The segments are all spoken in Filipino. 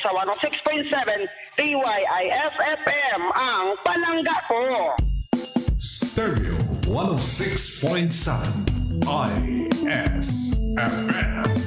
sa 106.7 DYIFFM ang Palangga ko. Stereo 106.7 ISFM.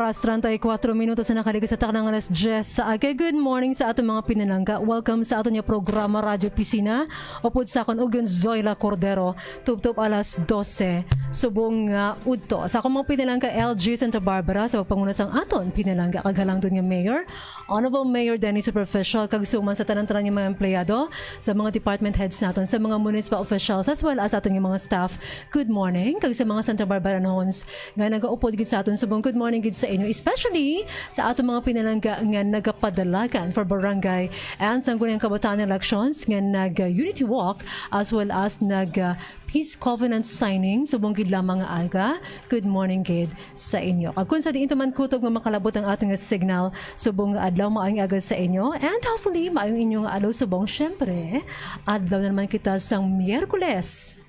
Oras 34 minutos na nakaligas sa taknang alas 10 sa aga. Good morning sa atong mga pinalangga. Welcome sa aton nga programa Radyo Pisina. Upod sa akong ugyon Zoila Cordero. Tuptup alas 12. Subong nga udto. Sa akong mga pinalangga LG Santa Barbara sa pagpanguna sang aton pinalangga kaghalang doon nga Mayor. Honorable Mayor Denny Superficial kag suman sa tanan-tanan mga empleyado sa mga department heads naton sa mga municipal officials as well as aton nga mga staff. Good morning kag sa mga Santa Barbara nga nagaupod gid sa aton subong good morning gid sa inyo especially sa atong mga pinalangga nga nagapadalagan for barangay and sangguniang kabataan elections nga nag uh, unity walk as well as nag uh, peace covenant signing. Subong gid lamang alga. Good morning gid sa inyo. Kag kun sa diin man kutob nga makalabot ang ating nga signal subong adlaw maayong aga sa inyo. And hopefully maayong inyong adlaw subong syempre. Adlaw na naman kita sang Miyerkules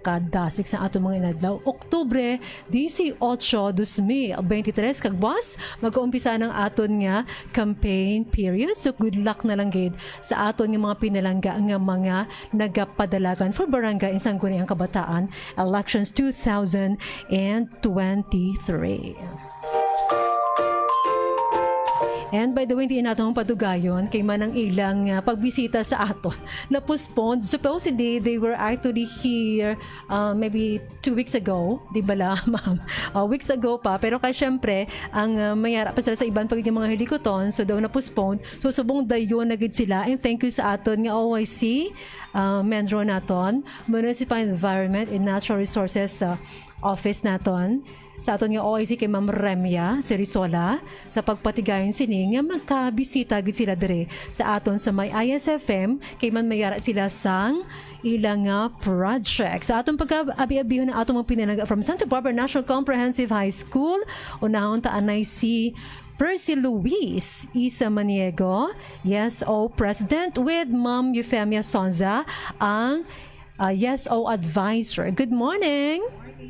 kadasik sa ato mga inadlaw. Oktubre 18, 2023 kag boss, mag-uumpisa ng aton nga campaign period. So good luck na lang gid sa aton nga mga pinalangga nga mga nagapadalagan for barangay Sangguniang Kabataan elections 2023. And by the way, hindi natong padugayon kay man ang ilang uh, pagbisita sa aton na postponed. Supposedly, they were actually here uh, maybe two weeks ago. Di ba ma'am? Uh, weeks ago pa. Pero kaya syempre, ang uh, mayara pa sila sa iban pag mga helikoton, so daw na postponed. So subong dayon na gid sila. And thank you sa aton nga OIC, uh, Mendro naton, Municipal Environment and Natural Resources uh, Office naton sa aton nga OIC kay Ma'am Remya Serisola sa pagpatigayon sini nga magkabisita gid sila dire sa aton sa may ISFM kay man mayara sila sang ilang nga project. So atong pagka-abi-abihon na atong mga pinanaga from Santa Barbara National Comprehensive High School unahon ta anay si Percy Luis Isa Maniego, yes, O President with Ma'am Euphemia Sonza, ang uh, Yes O Advisor. Good morning!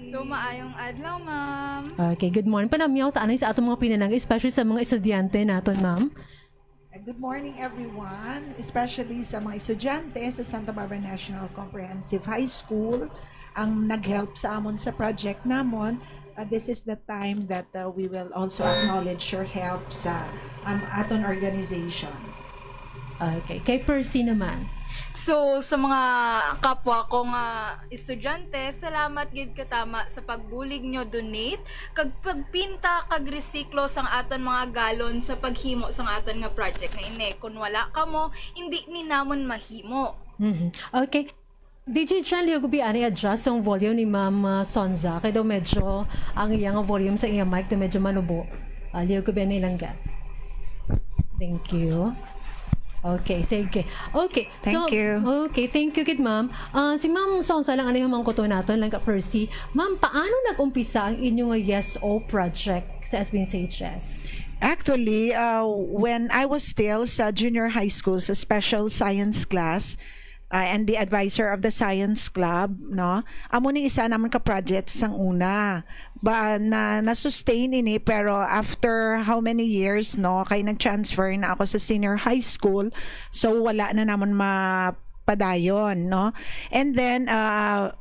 So, maayong adlaw, ma'am. Okay, good morning. Panamyaw ta anay sa atong mga pinanang, especially sa mga estudyante naton, ma'am. Good morning everyone, especially sa mga estudyante sa Santa Barbara National Comprehensive High School ang nag-help sa amon sa project namon. Uh, this is the time that uh, we will also acknowledge your help sa um, aton organization. Okay, kay Percy naman. So, sa mga kapwa ko nga estudyante, salamat gid ka tama sa pagbulig nyo donate, kag pagpinta kag resiklo sang aton mga galon sa paghimo sang aton nga project nga ini. Kung wala ka mo, hindi ni namon mahimo. Mhm. Okay. DJ Chan, liyo ko ani adjust ang volume ni Ma'am uh, Sonza. Kaya daw medyo ang iyang volume sa iyang mic medyo manubo. Uh, liyo ko ani langga. Thank you. Okay, sige. Okay. so, Thank you. Okay, thank you kid ma'am. Ah, si ma'am Sonsa lang ano yung mga kuto natin, lang ka Percy. Ma'am, paano nag-umpisa ang inyong Yes O project sa SBNCHS? Actually, uh, when I was still sa junior high school sa special science class, uh, and the advisor of the science club, no? Amo ni isa naman ka project sang una. Ba na na-sustain ini pero after how many years, no, kay nag-transfer na ako sa senior high school. So wala na naman mapadayon, no? And then uh,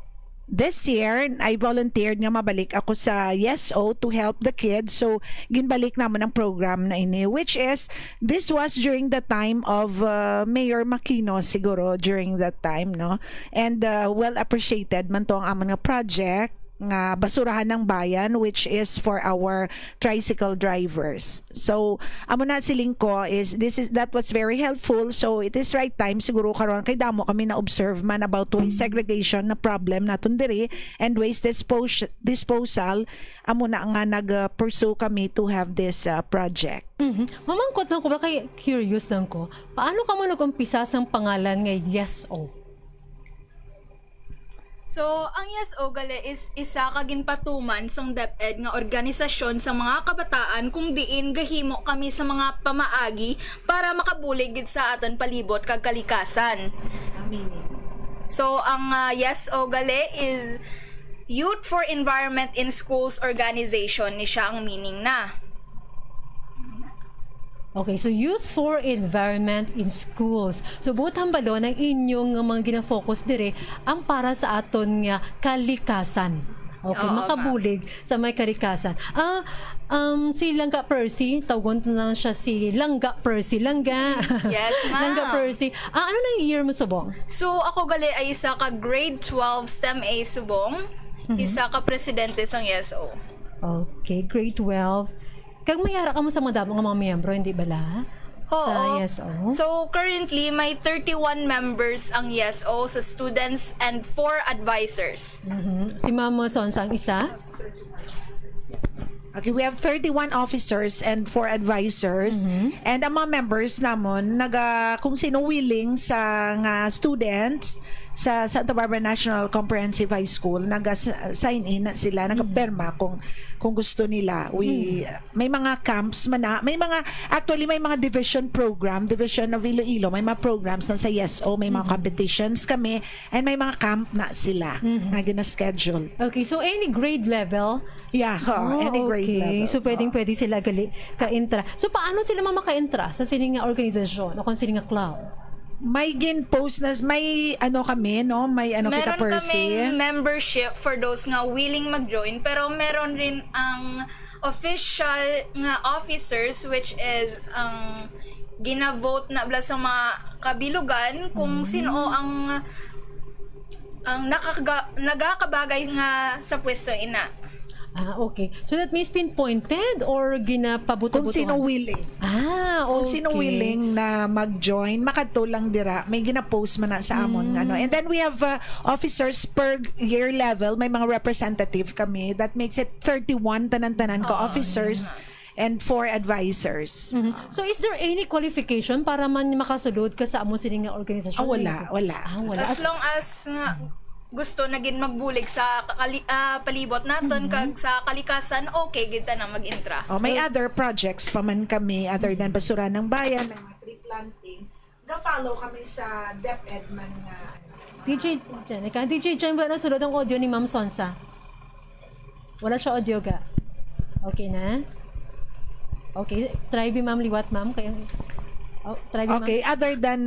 this year, I volunteered nga mabalik ako sa YesO to help the kids. So, ginbalik naman ang program na ini, which is, this was during the time of uh, Mayor Makino siguro during that time, no? And uh, well appreciated man to ang amon nga project nga basurahan ng bayan which is for our tricycle drivers. So amo na siling ko is this is that was very helpful so it is right time siguro karon kay damo kami na observe man about waste segregation na problem naton diri and waste dispos- disposal amo na nga nag uh, pursue kami to have this uh, project. Mhm. Mamangkot lang ko ba kay curious lang ko. Paano ka mo nag-umpisa sang pangalan nga Yes O? So, ang Yes Ogale is isa ka ginpatuman sang DepEd nga organisasyon sa mga kabataan kung diin gahimo kami sa mga pamaagi para makabulig gid sa aton palibot kag kalikasan. So, ang uh, Yes Ogale is Youth for Environment in Schools Organization ni siya ang meaning na. Okay, so Youth for Environment in Schools. So buot hambalo ng inyong mga gina-focus dire ang para sa aton nga kalikasan. Okay, Oo, makabulig sa may kalikasan. Ah, um, si Langga Percy, tawagon na siya si Langga Percy. Langga. Yes, ma'am. Langga Percy. Ah, ano na yung year mo subong? So ako gali ay isa ka grade 12 STEM A subong, isa ka presidente sang YESO. Okay, grade 12. Kag mayara ka mo sa mga damo nga mga miyembro, hindi bala? Sa YESO? So currently may 31 members ang YESO sa students and 4 advisors. Mhm. Si Mama Sonsa ang isa? Okay, we have 31 officers and 4 advisors. And ang mga members namon, naga, kung sino willing sa nga students sa Santa Barbara National Comprehensive High School, naga-sign in na sila, nagaperma kung kung gusto nila. We may mga camps man na, may mga actually may mga division program, division of Iloilo, may mga programs na sa YESO, may mga competitions kami and may mga camp na sila na gina-schedule. Okay, so any grade level? Yeah, ho, Oh, any grade okay. level. So pwedeng pwede sila gali ka-intra. So paano sila mamaka-intra sa sining nga organisasyon o kung sining nga club? May gin post na may ano kami no? May ano kita Meron Percy? kaming membership for those nga willing mag-join pero meron rin ang official nga officers which is ang gina-vote na bla sa mga kabilugan kung sino ang ang nakaka, nagakabagay nga sa pwesto ina. Ah, okay. So that means pinpointed or ginapabuto-butuhan? kung sino willing Ah, okay. kung sino willing na mag-join makatulang dira may gina-post man na sa amon nga no and then we have uh, officers per year level may mga representative kami that makes it 31 tanan-tanan ko officers and four advisors Mhm. So is there any qualification para man makasulod ka sa amo sining nga organisasyon? Ah, wala, wala. Ah, wala. As long as nga gusto naging magbulig sa kakali, ah, palibot naton kag sa kalikasan okay gid ta na mag-intra. Oh, may other projects pa man kami other than basura ng bayan, ng mga tree planting. Ga-follow kami sa DepEd man nga ano. DJ Jenica, DJ Jen, ba nasulod ang audio ni Ma'am Sonsa? Wala siya audio ka? Okay na? Okay, try bi Ma'am liwat Ma'am kayo. Oh, try bi Ma'am. Okay, other than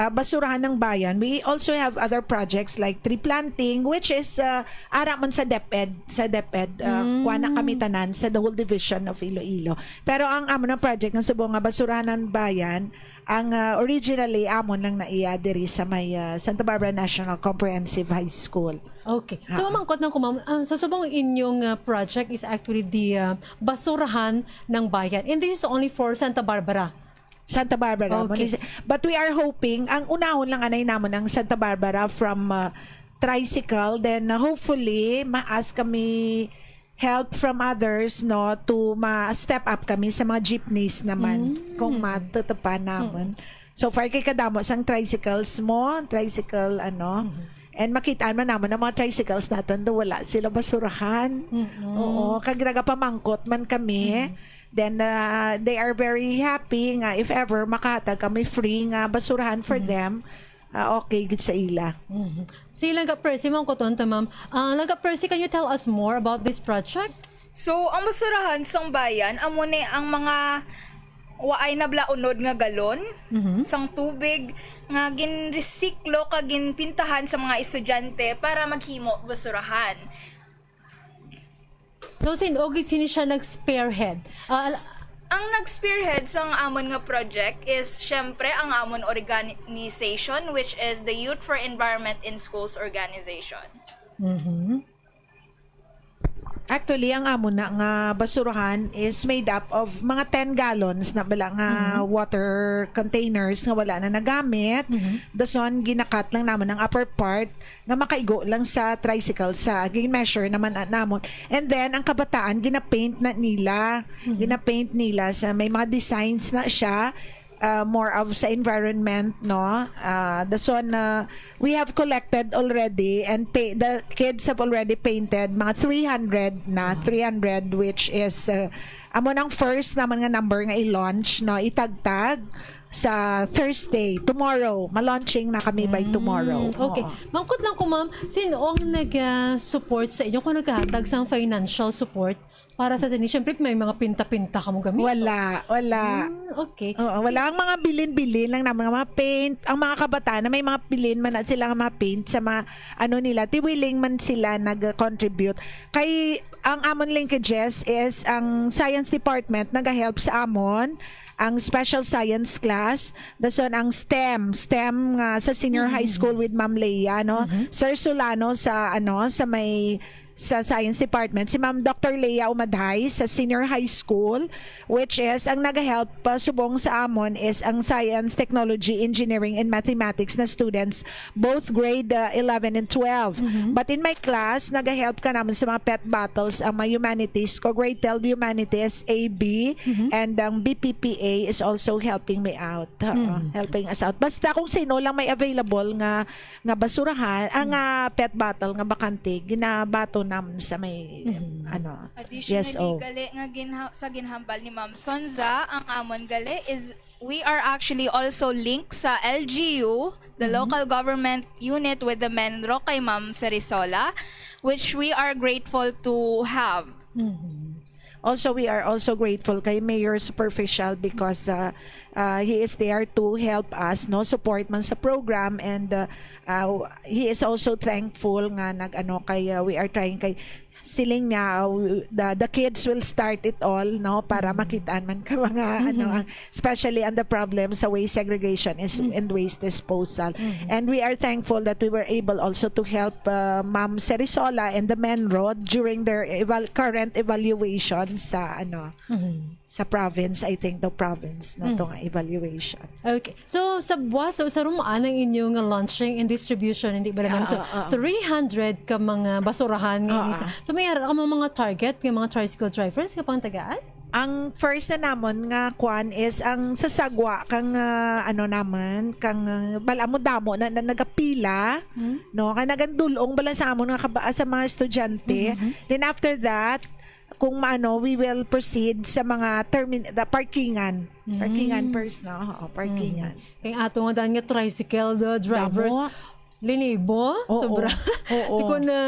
uh, basurahan ng bayan, we also have other projects like tree planting which is uh, ara man sa DepEd, sa DepEd uh, kuha na kami tanan sa the whole division of Iloilo. Pero ang amo na project ng subong nga basurahan ng bayan, ang uh, originally amon lang naiya diri sa may uh, Santa Barbara National Comprehensive High School. Okay. So, mamangkot ng kumam, uh, so subong inyong uh, project is actually the uh, basurahan ng bayan. And this is only for Santa Barbara. Santa Barbara. Okay. But we are hoping, ang unahon lang anay namon ng Santa Barbara from uh, tricycle, then uh, hopefully, ma-ask kami help from others no to ma-step up kami sa mga jeepneys naman kung matutupan namon. So far kay kadamo sang tricycles mo, tricycle ano, and makitaan man naman ang mga tricycles natin do wala sila basurahan. Oo, kag pamangkot man kami. Then uh, they are very happy nga if ever makahatag kami free nga basurahan for them. uh, okay gid sa ila. Mhm. Si Langga Percy, Ma'am Kotonta, Ma'am. Uh, Langga Percy, can you tell us more about this project? So, ang basurahan sang bayan, amo ni ang mga waay na blaunod nga galon sang tubig nga ginresiklo kag ginpintahan sa mga estudyante para maghimo basurahan. So, sin Ogit, sini siya nag-spearhead? Uh, Ang nag-spearhead sang amon nga project is syempre ang amon organization which is the Youth for Environment in Schools organization. Actually, ang amo na nga basurahan is made up of mga 10 gallons na bala nga water containers nga wala na nagamit. Dason ginakat lang namon ang upper part nga makaigo lang sa tricycle sa gin-measure naman na- namon. And then ang kabataan gina-paint na nila. Gina-paint nila sa may mga designs na siya uh, more of sa environment no? Uh, the son uh, we have collected already and pay, the kids have already painted mga 300 na 300 which is uh, amo nang first naman nga number nga i-launch no? Itagtag sa Thursday tomorrow ma-launching na kami by tomorrow Mm, Okay. Oo. Mangkot lang ko, ma'am, sino ang nag-support sa inyo kung naghahatag sa financial support para sa sini? Siyempre, may mga pinta-pinta ka mo gamit. wala wala Hmm, okay. Oo, wala ang mga bilin-bilin lang naman mga paint. Ang mga kabataan na may mga bilin man sila nga mga paint sa mga ano nila, tiwiling man sila nag-contribute. Kay ang amon linkages is ang science department nag-help sa amon ang special science class dason ang STEM STEM nga sa senior high school with Ma'am Leia no? Sir Solano sa ano sa may sa science department si Ma'am Dr. Leia Umadhay sa senior high school which is ang nag-help pa subong sa amon is ang science, technology, engineering and mathematics na students both grade uh, 11 and 12. But in my class nag-help ka naman sa mga pet battles ang mga humanities ko grade 12 humanities AB and ang BPPA is also helping me out. Oo, helping us out. Basta kung sino lang may available nga nga basurahan, ang nga pet battle nga bakante ginabato naman sa may ano. Additionally, Yes, oh. gali nga ginha- sa ginhambal ni Ma'am Sonza, ang amon gali is we are actually also linked sa LGU, the Mm-hmm. local government unit with the Menro kay Ma'am Serisola, which we are grateful to have. Also, we are also grateful kay Mayor Superficial because uh, uh, he is there to help us, no, support man sa program. And uh, uh, he is also thankful nga nag ano kay uh, we are trying kay siling niya uh, the the kids will start it all no para makitaan man ka mga ano ang- especially on the problem sa waste segregation is and waste disposal. And we are thankful that we were able also to help uh, Ma'am Serisola and the Menro during their eval- current evaluation sa ano sa province. I think the province na to nga evaluation. Okay. So, sa buwas, so, sa rumaan ng inyong launching and distribution, hindi ba naman? So, Ah, ah, ah. 300 ka mga basurahan Ah, ng isa. So, may ara ka mga target, ng mga tricycle drivers, kapang tagaan? ang first na namon nga kwan is ang sasagwa kang ah, ano naman kang uh, bala mo damo na, na nagapila no? Kay nagandulong bala sa amon nga kaba, sa mga estudyante. Then after that kung maano we will proceed sa mga termin the parkingan. Parkingan first no? Oo, parkingan. Kaya ato nga daan nga tricycle the drivers. Damo. Linibo? Oo. Sobra. Oo. Di ko na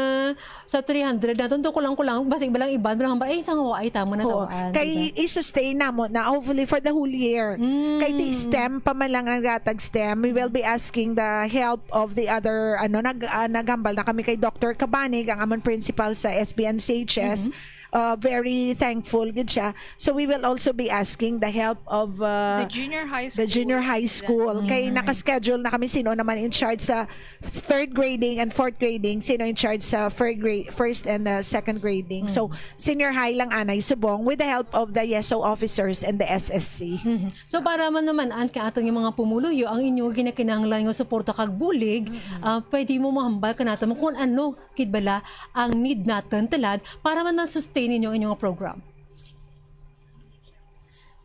sa 300 na tunto ko lang ko lang basig balang iban balang ba ay isang ay tama na Oo. tawaan. Kay i-sustain na mo na hopefully for the whole year. Mm. Kay di STEM pa man lang ang gatag STEM, we will be asking the help of the other ano nag ah, nagambal na kami kay Dr. Cabanig ang amon principal sa SBNCHS. Uh, very thankful gid siya. So we will also be asking the help of uh, the junior high school. the junior high school. Kay nakaschedule na kami sino naman in charge sa third grading and fourth grading, sino in charge sa first grade, first and uh, second grading. So senior high lang anay subong with the help of the YESO officers and the SSC. Mhm. So para man naman an ka atong mga pumuluyo ang inyo ginakinahanglan nga suporta kag bulig, ah, pwede mo mahambal ka natin mo kung ano kidbala ang need natin talad para man man sustain ninyo ang inyong program.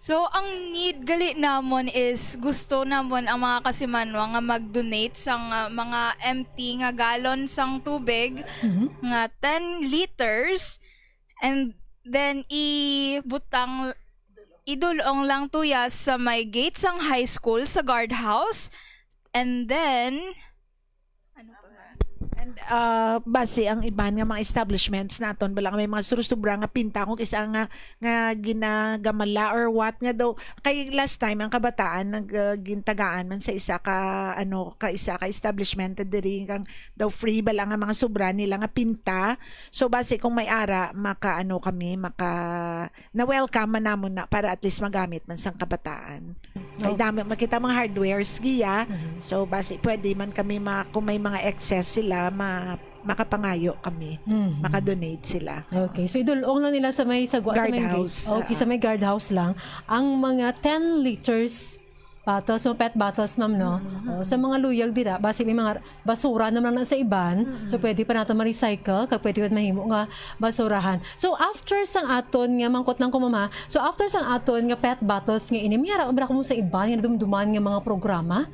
So, ang need gali namon is gusto namon ang mga kasimanwa nga mag-donate sang uh, mga empty nga galon sang tubig nga 10 liters and then ibutang idulong lang tuyas sa may gate sang high school sa guardhouse and then ano pa ba? And uh, base ang iban nga mga establishments naton. Bala may mga surusubra nga pinta kung isa nga nga ginagamala or what nga daw. Kay last time ang kabataan naggintagaan man sa isa ka ano ka isa ka establishment diri kang daw free bala nga mga sobra nila nga pinta. So base kung may ara maka ano kami maka na welcome man namon na para at least magamit man sang kabataan may dami makita mga hardwares giya so base pwede man kami ma, kung may mga excess sila ma, makapangayo kami. Mhm. makadonate sila. Okay, so idulong lang nila sa may sagwa sa may Guardhouse. Okay, sa may guardhouse lang. Ang mga 10 liters bottles, mga pet bottles, ma'am, no? O, sa mga luyag dira, basi may mga basura naman lang sa iban, so pwede pa natin ma-recycle, kag pwede pa mahimo nga basurahan. So, after sang aton nga, mangkot lang ko, mama, so after sang aton nga pet bottles nga ini, may harap ba ko mo sa iban, nga dumduman nga mga programa,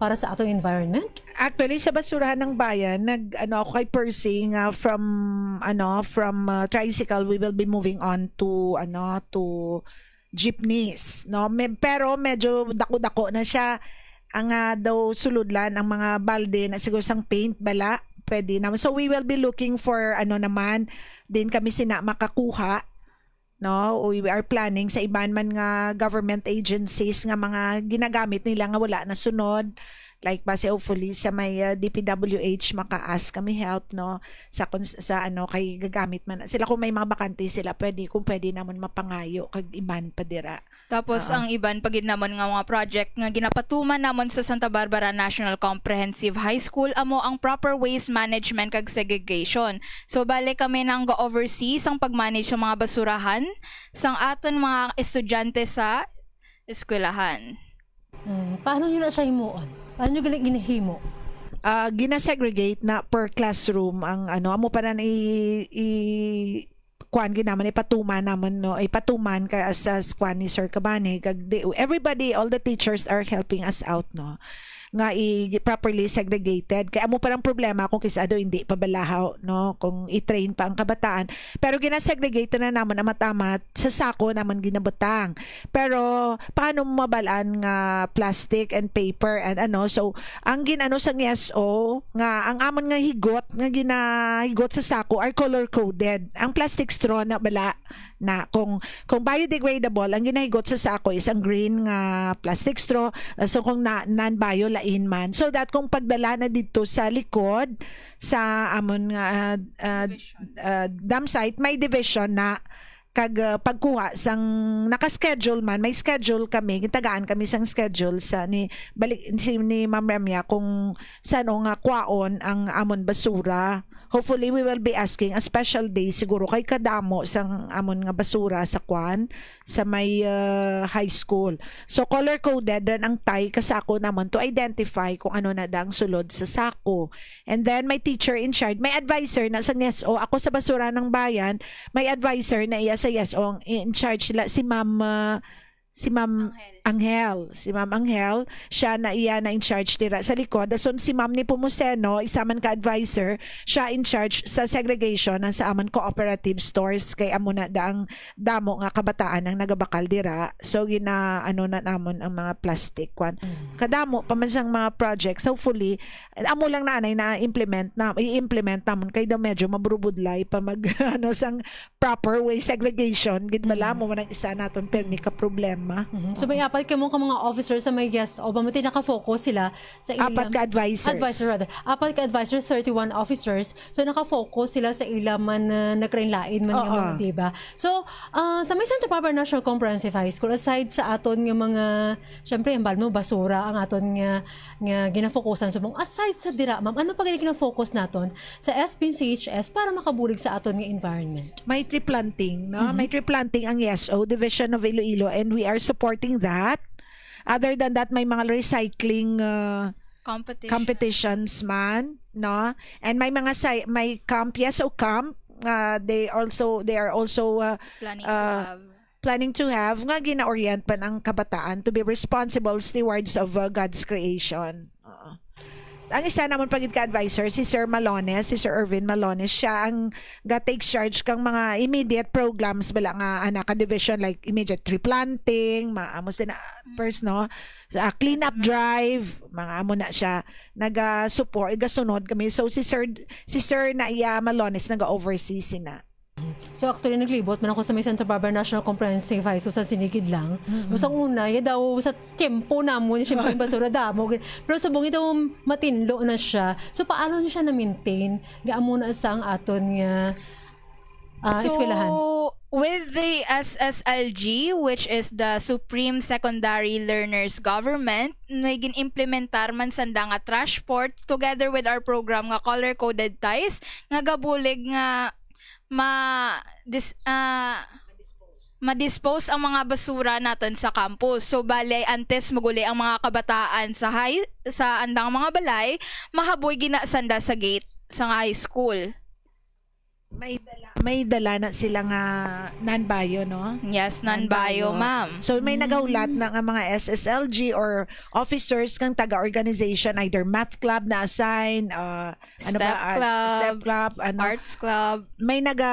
para sa atong environment? Actually sa basurahan ng bayan, nag ano ako kay Percy nga from ano from uh, tricycle we will be moving on to ano to jeepneys, no? Me- pero medyo dako-dako na siya. Ang ah, daw suludlan ang mga balde na siguro sang paint bala pwede naman. So we will be looking for ano naman din kami sina makakuha no we are planning sa iban man nga government agencies nga mga ginagamit nila nga wala na sunod like base hopefully sa may uh, DPWH maka-ask kami help no sa sa ano kay gagamit man sila kung may mga bakante sila pwede kung pwede namon mapangayo kag iban pa dira Tapos ang iban pagid namon nga mga project nga ginapatuman namon sa Santa Barbara National Comprehensive High School amo ang proper waste management kag segregation. So bale kami nang go-oversee sang pagmanage sa mga basurahan sang aton mga estudyante sa eskwelahan. Hmm, paano nyo na siya himuon? Nyo galing ginahimo? uh, gina-segregate na per classroom ang ano amo pa na i, i kwan ginaman ipatuman naman no ipatuman ka sa kwan ni Sir Kabane kag everybody all the teachers are helping us out no nga i properly segregated. Kaya amo parang problema kung kisado hindi pabalahaw no? Kung i-train pa ang kabataan. Pero gina-segregate na naman ang matamat sa sako naman ginabutang. Pero paano mo mabalaan nga plastic and paper and ano? So ang ginano sa ESO nga ang amon nga higot nga ginahigot sa sako are color coded ang plastic straw na bala na kung kung biodegradable ang ginahigot sa sako is ang green nga plastic straw. Uh, so kung na, non-bio lain man. So that kung pagdala na dito sa likod sa amon nga uh, uh, uh, dam site may division na kag uh, pagkuha sang naka-schedule man. May schedule kami gitagaan kami sang schedule sa ni balik si ni Ma'am Ramya kung sano nga kwaon ang amon basura hopefully we will be asking a special day siguro kay kadamo sang amon nga basura sa kwan sa may uh, high school so color coded rin ang tay kasako naman to identify kung ano na dang sulod sa sako and then may teacher in charge may advisor na sa NESO ako sa basura ng bayan may advisor na iya sa YESO in charge nila si Ma'am uh, si Ma'am Angel. Si Ma'am Angel, siya na iya na in charge tira sa likod. Dason si Ma'am ni Pumuseno, isa man ka advisor, siya in charge sa segregation ng sa amon cooperative stores kay amo na daang damo nga kabataan ang nagabakal dira. So gina ano na namon ang mga plastic kwan. Kadamo pa man siyang mga projects. Hopefully, amo lang na anay na implement na i-implement namon kay daw medyo mabrubudlay pa mag ano sang proper way segregation gid bala mo man ang isa naton permi ka problema. Mhm. So may apat ka mong ka mga officers sa may yes o ba mo naka-focus sila sa ilang Apat ka advisors. advisor rather. Apat ka advisor 31 officers. So naka-focus sila sa ilang man uh, nakrainlain man nga mga, di ba? So ah, sa may Santa Barbara National Comprehensive High School aside sa aton nga mga syempre ang mo basura ang aton nga nga ginafokusan sa mong aside sa dira ma'am ano pa gina focus naton sa SPCHS para makabulig sa aton nga environment? May tree planting, no? Mm-hmm. May tree planting ang YESO, Division of Iloilo, and we are supporting that. Other than that, may mga recycling uh, Competition. competitions man, no? And may mga si- may camp, YESO camp, uh, they also they are also uh, planning to uh, have. planning to have nga gina-orient pa ng kabataan to be responsible stewards of uh, God's creation. Ang isa naman pagid ka advisor si Sir Malones, si Sir Irvin Malones, siya ang ga takes charge kang mga immediate programs bala nga anak ka division like immediate tree planting, mga amo sina first no, sa clean up drive, mga amo na siya naga support, gasunod kami. So si Sir si Sir na iya Malones naga oversee sina. So actually naglibot man ako sa may Santa Barbara National Comprehensive High School sa Sinigid lang. Mm-hmm. Sa una, ya daw sa tempo namo ni syempre yung basura damo. Pero sa bungi daw matinlo na siya. So paano siya na-maintain? Gaamo na sa ang aton nga ah, eskwelahan. with the SSLG, which is the Supreme Secondary Learners Government, may gin-implementar man sanda nga trash port together with our program nga color-coded ties, nga gabulig nga ma dis, ah, ma-dispose ang mga basura natin sa campus. So bale antes maguli ang mga kabataan sa high sa andang mga balay, mahaboy ginasanda sa gate sa high school. May dala, may dala na sila nga non-bio, no? Yes, non-bio, ma'am. So may nagaulat na nga mga SSLG or officers kang taga-organization either math club na assign uh, ano Step ba ah, club, step club ano Arts club. may naga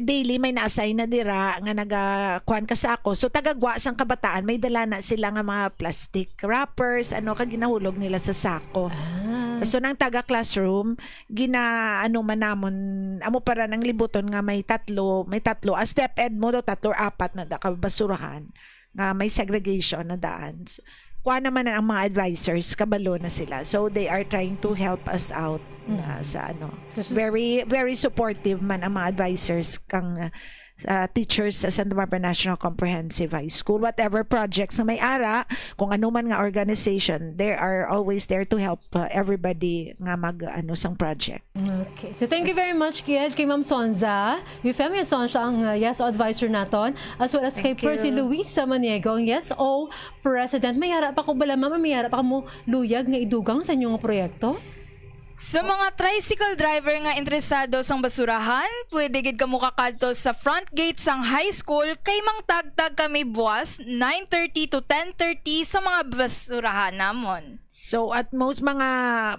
daily may na-assign na dira nga naga kuan ka sa ako so tagagwa sang kabataan may dala na sila nga mga plastic wrappers ano ka ginahulog nila sa sako Ah. So nang taga classroom, gina ano man namon amo para ng libuton nga may tatlo, may tatlo, a step ed mo do tatlo or apat na da ka basurahan nga may segregation na daan. So, kuha naman ang mga advisors, kabalo na sila. So they are trying to help us out na sa ano. Very very supportive man ang mga advisors kang uh, uh, teachers sa Santa Barbara National Comprehensive High School. Whatever projects na may ara, kung ano man nga organization, they are always there to help uh, everybody nga mag ano sang project. Okay. So thank you very much, Kied, kay Ma'am Sonza. Eufemia Sonza ang uh, YES advisor naton. As well as kay Thank you. Percy Luis Samaniego, ang YESO president. May hara pa ko bala, ma'am? May hara pa ka mo luyag nga idugang sa inyong proyekto? Sa mga tricycle driver nga interesado sang basurahan, pwede gid kamo kakadto sa front gate sang high school kay mang tagtag kami buwas 9:30 to 10:30 sa mga basurahan namon. So at most mga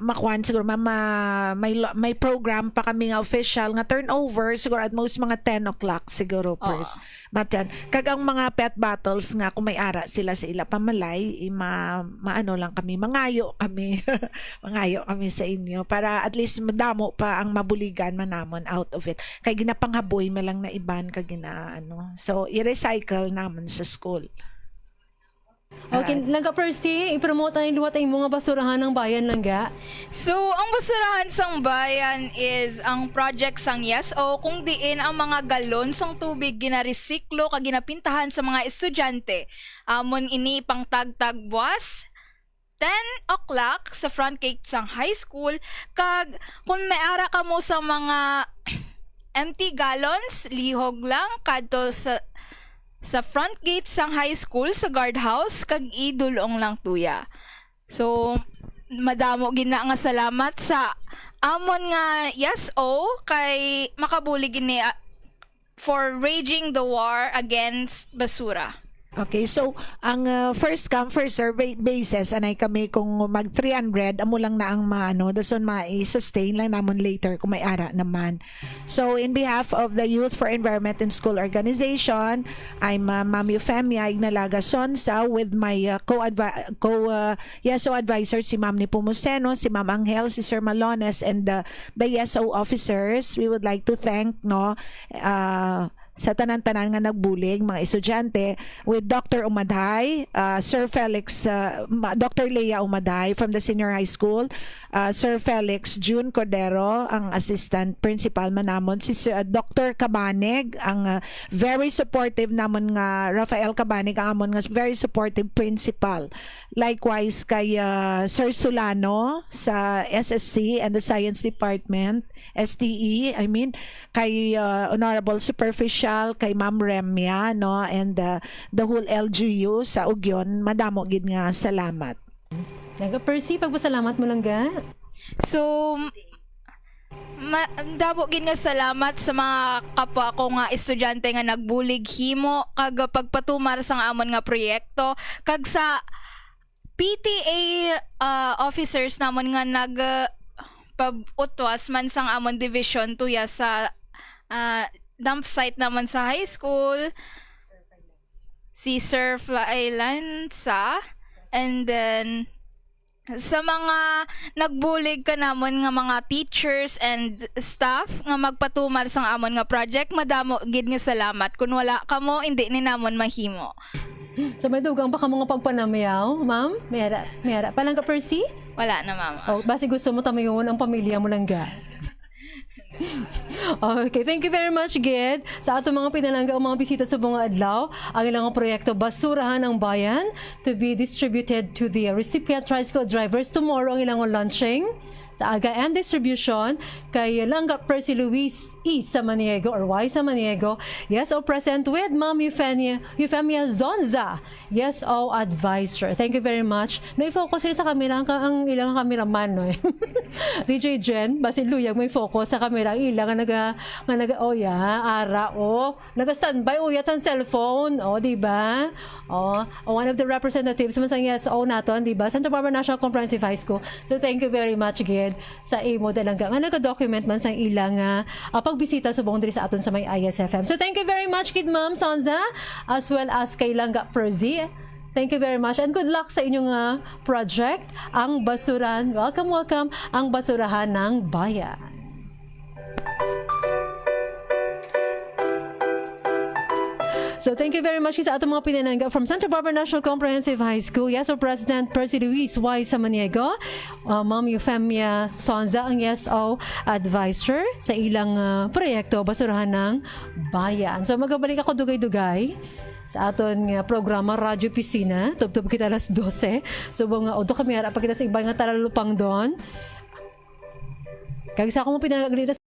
makuan siguro ma, ma- may may program pa kami nga official nga turnover siguro at most mga 10 o'clock siguro first. Matan kag ang mga pet battles nga kung may ara sila sa ila pamalay i ma, maano lang kami mangayo kami mangayo kami sa inyo para at least madamo pa ang mabuligan man namon out of it. Kay ginapanghaboy man lang na iban kag gina ano. So i-recycle namon sa school Okay, langga Percy, ipromote na yung luwat ang mga basurahan ng bayan langga. So, ang basurahan sang bayan is ang project sang YESO kung diin ang mga galon sang tubig ginaresiklo kag ginapintahan sa mga estudyante. Amon ini pang tagtag buwas 10 o'clock sa front gate sang high school kag kung may ara ka mo sa mga empty gallons lihog lang kadto sa sa front gate sang high school sa guardhouse kag idulong lang tuya. So madamo gina nga salamat sa amon nga yes o kay makabuli gini ah, for raging the war against basura. Okay, so ang uh, first come first serve basis anay kami kung mag 300 amo lang na ang maano dason ma-sustain lang namon later kung may ara naman. So in behalf of the Youth for Environment in School Organization, I'm uh, Ma'am Eufemia Ignalaga Sonsa with my uh, co co uh, YESO advisor si Ma'am Nipomuceno, si Ma'am Angel, si Sir Malones and the the YESO officers. We would like to thank no uh, sa tanan-tanan nga nagbulig mga estudyante with Dr. Umaday, uh, Sir Felix, uh, Dr. Leia Umaday from the senior high school, uh, Sir Felix June Cordero, ang assistant principal manamon, si uh, Dr. Kabanig, ang uh, very supportive namon nga Rafael Kabanig, ang amon nga very supportive principal. Likewise kay uh, Sir Solano sa SSC and the Science Department, STE, I mean, kay uh, Honorable Superficial, kay Ma'am Remya, no, and uh, the whole LGU sa Ugyon, madamo gid nga salamat. Langga Percy, pagpasalamat mo langga. So ma- dabo gid nga salamat sa mga kapwa ko nga estudyante nga nagbulig himo kag pagpatumar sa amon nga proyekto kag sa PTA uh, officers namon nga nag uh, pabutwas man sang amon division tuya sa uh, dump site naman sa high school si Sir Flailansa and then sa mga nagbulig ka namon nga mga teachers and staff nga magpatumar sang amon nga project madamo gid nga salamat kun wala kamo hindi ni namon mahimo So may dugang pa ka mga pagpanamayaw, ma'am? May hara, may hara. Palangga Percy? wala na mama Oh, basi gusto mo tamayon ang pamilya mo langga. Okay, thank you very much, Gid. Sa ato mga pinalangga o mga bisita sa mga adlaw, ang ilang proyekto Basurahan ng Bayan to be distributed to the recipient tricycle drivers tomorrow ang ilang launching sa aga and distribution kay Langga Percy Luis E. Samaniego or Y. Samaniego. Yes, o present with Ma'am Euphemia, Euphemia Zonza. Yes, o advisor. Thank you very much. Na-focus sila sa kamera ang, ang ilang cameraman, no? eh. DJ Jen, Basil Luyag, may focus sa kamera. Ang ilang nga naga, nga naga, oh yeah, ara, oh. Naga-standby, oh, yat ang cellphone, oh, di ba? Oh, oh, one of the representatives, masang yes, oh, naton, di ba? Santa Barbara National Comprehensive High School. So, thank you very much, Gid, sa imo talaga. Nga naka-document man sa ilang uh, pagbisita sa buong diri sa aton sa may ISFM. So, thank you very much, Kid Ma'am Sonza, as well as kay Langga Perzi. Thank you very much and good luck sa inyong uh, project, ang basuran. Welcome, welcome, ang basurahan ng bayan. So thank you very much sa atong mga pinanangga from Santa Barbara National Comprehensive High School. Yes, so President Percy Luis Y. Samaniego, uh, Ma'am Euphemia Sonza, ang YesO advisor sa ilang uh, proyekto Basurahan ng Bayan. So magabalik ako dugay-dugay sa aton nga programa Radyo Piscina. Tubtub kita alas 12. So mga odo kami ara pa kita sa ibang nga talalupang doon. Kag sa akong pinanagagalitas